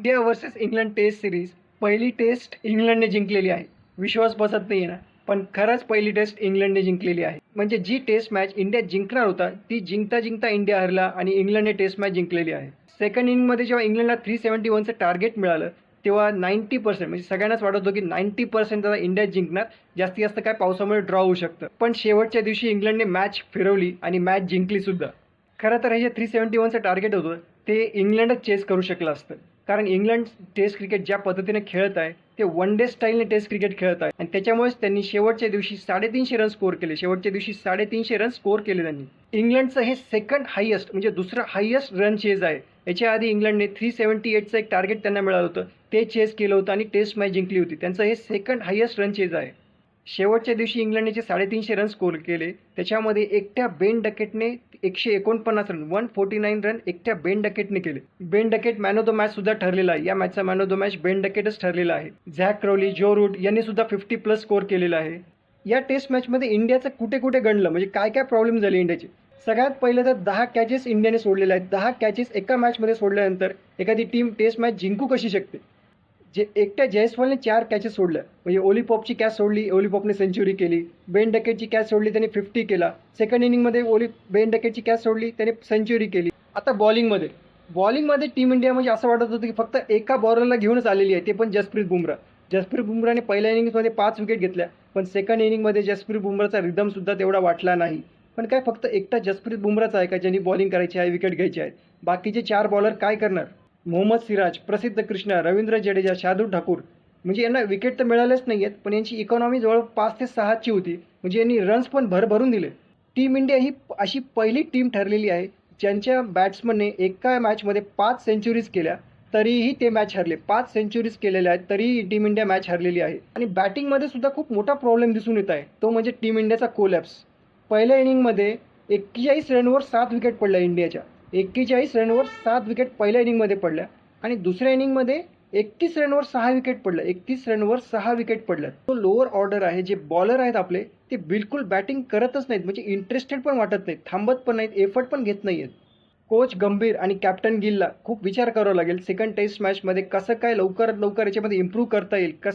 India versus England test series पहिली test इंग्लंडने जिंकलेली आहे. विश्वास बसत नाही ना पण खरंच पहिली टेस्ट इंग्लंडने जिंकलेली आहे. म्हणजे जी टेस्ट मॅच इंडिया जिंकणार होता ती जिंकता जिंकता इंडिया हरला आणि इंग्लंडने टेस्ट मॅच जिंकलेली आहे. सेकंड इनिंगमध्ये जेव्हा इंग्लंडला थ्री सेवन्टी वनचं टार्गेट मिळालं तेव्हा नाईन्टी पर्सेंट म्हणजे सगळ्यांनाच वाटत होतं की नाईन्टी पर्सेंट आता इंडिया जिंकणार जास्तीत जास्त काय पावसामुळे ड्रॉ होऊ शकतं. पण शेवटच्या दिवशी इंग्लंडने मॅच फिरवली आणि मॅच जिंकली सुद्धा. खरं तर हे जे थ्री सेवन्टी वनचं टार्गेट होतं ते इंग्लंडच चेस करू शकलं असतं. कारण इंग्लंड टेस्ट क्रिकेट ज्या पद्धतीने खेळत आहे ते वन डे स्टाईलने टेस्ट क्रिकेट खेळत आहे. आणि त्याच्यामुळेच त्यांनी शेवटच्या दिवशी साडेतीनशे रन स्कोर केले. शेवटच्या दिवशी साडेतीनशे रन स्कोअर केले त्यांनी. इंग्लंडचं हे सेकंड हायेस्ट म्हणजे दुसरं हायेस्ट रन चेज आहे. याच्या आधी इंग्लंडने थ्री सेवन्टी एटचं एक टार्गेट त्यांना मिळालं होतं. ते चेस केलं होतं आणि टेस्ट मॅच जिंकली होती. त्यांचं हे सेकंड हायेस्ट रन चेज आहे. शेवटच्या दिवशी इंग्लंडने जे साडेतीनशे रन स्कोर केले त्याच्यामध्ये एकट्या बेन डकेटने एकशे एकोणपन्नास run one forty nine run एकट्या बेन डकेटने केले. Ben Duckett man of the match सुद्धा ठरलेला आहे. या मॅचचा man of the match Ben डकेटच ठरलेला आहे. झॅक क्रोली जो रूट यांनी सुद्धा फिफ्टी प्लस स्कोर केलेला आहे. या टेस्ट मॅचमध्ये इंडियाचं कुठे कुठे गणलं? म्हणजे काय काय प्रॉब्लेम झाले इंडियाचे सगळ्यात पहिलं तर दहा कॅचेस इंडियाने सोडलेले आहेत. दहा कॅचेस एका मॅचमध्ये सोडल्यानंतर एखादी टीम टेस्ट मॅच जिंकू कशी शकते? जे एकट्या जयस्वालने चार कॅचेस सोडल्या. म्हणजे ओलीपॉपची कॅच सोडली ओलीपॉपने सेंचुरी केली. बेन डकेटची कॅच सोडली त्याने फिफ्टी केला. सेकंड इनिंगमध्ये ओली बेन डकेटची कॅच सोडली त्याने सेंचुरी केली. आता बॉलिंगमध्ये बॉलिंगमध्ये टीम इंडिया म्हणजे असं वाटत होतं की फक्त एका बॉलरला घेऊनच आलेली आहे ते पण जसप्रीत बुमरा जसप्रीत बुमराने पहिल्या इनिंग्समध्ये पाच विकेट घेतल्या पण सेकंड इनिंगमध्ये जसप्रीत बुमराचा रिदमसुद्धा तेवढा वाटला नाही. पण काय फक्त एकटा जसप्रीत बुमराचा आहे का ज्यांनी बॉलिंग करायची आहे विकेट घ्यायची आहे? बाकीचे चार बॉलर काय करणार? मोहम्मद सिराज प्रसिद्ध कृष्णा रवींद्र जडेजा शादू ठाकूर. म्हणजे यांना विकेट तर मिळालेच नाही आहेत पण यांची इकॉनॉमी जवळ पाच ते सहाची होती. म्हणजे यांनी रन्स पण भरभरून दिले. टीम इंडिया ही अशी पहिली टीम ठरलेली आहे ज्यांच्या बॅट्समनने एका मॅचमध्ये पाच सेंचुरीज केल्या तरीही ते मॅच हरले. पाच सेंचुरीज केलेल्या आहेत तरीही टीम इंडिया मॅच हरलेली आहे. आणि बॅटिंगमध्ये सुद्धा खूप मोठा प्रॉब्लेम दिसून येत आहे. तो म्हणजे टीम इंडियाचा कोलॅप्स पहिल्या इनिंगमध्ये एक्केचाळीस रनवर सात विकेट पडल्या इंडियाच्या एक्केचाळीस रनवर सात विकेट पहिल्या इनिंगमध्ये पडल्या आणि दुसऱ्या इनिंगमध्ये एकतीस रनवर सहा विकेट पडल्या एकतीस रनवर सहा विकेट पडल्या तो लोअर ऑर्डर आहे जे बॉलर आहेत आपले ते बिलकुल बॅटिंग करतच नाहीत. म्हणजे इंटरेस्टेड पण वाटत नाहीत. थांबत पण नाहीत एफर्ट पण घेत नाही आहेत कोच गंभीर आणि कॅप्टन गिलला खूप विचार करावा लागेल. सेकंड टेस्ट मॅचमध्ये कसं काय लवकरात लवकर याच्यामध्ये इम्प्रूव्ह करता येईल? कसं